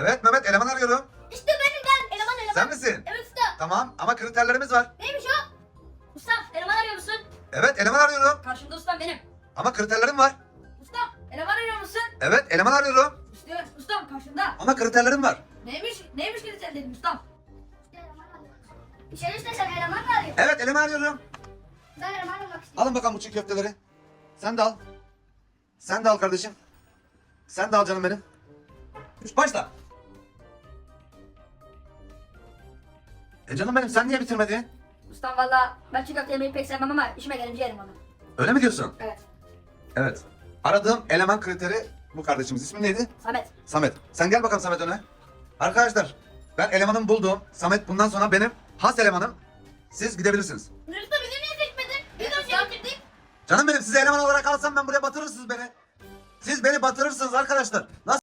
Evet Mehmet eleman arıyorum. İşte benim ben. Eleman eleman. Sen misin? Evet usta. Tamam ama kriterlerimiz var. Neymiş o? Ustam eleman arıyor musun? Evet eleman arıyorum. Karşımda ustam benim. Ama kriterlerim var. Ustam eleman arıyor musun? Evet eleman arıyorum. İşte ustam karşımda. Ama kriterlerim var. Neymiş? Neymiş kriter dedim ustam. İçeri işte sen eleman mı arıyorsun? Evet eleman arıyorum. Ben eleman olmak istiyorum. Alın bakalım bu çiğ köfteleri. Sen de al. Sen de al kardeşim. Sen de al canım benim. Üç başla. E canım benim sen niye bitirmedin? Ustam valla ben çiğ köfte yemeyi pek sevmem ama işime gelince yerim onu. Öyle mi diyorsun? Evet. Evet. Aradığım eleman kriteri bu kardeşimiz. İsmi neydi? Samet. Samet. Sen gel bakalım Samet öne. Arkadaşlar ben elemanımı buldum. Samet bundan sonra benim has elemanım. Siz gidebilirsiniz. Usta bizi niye seçmedin? Biz şey bitirdik. Canım benim size eleman olarak alsam ben buraya batırırsınız beni. Siz beni batırırsınız arkadaşlar. Nasıl?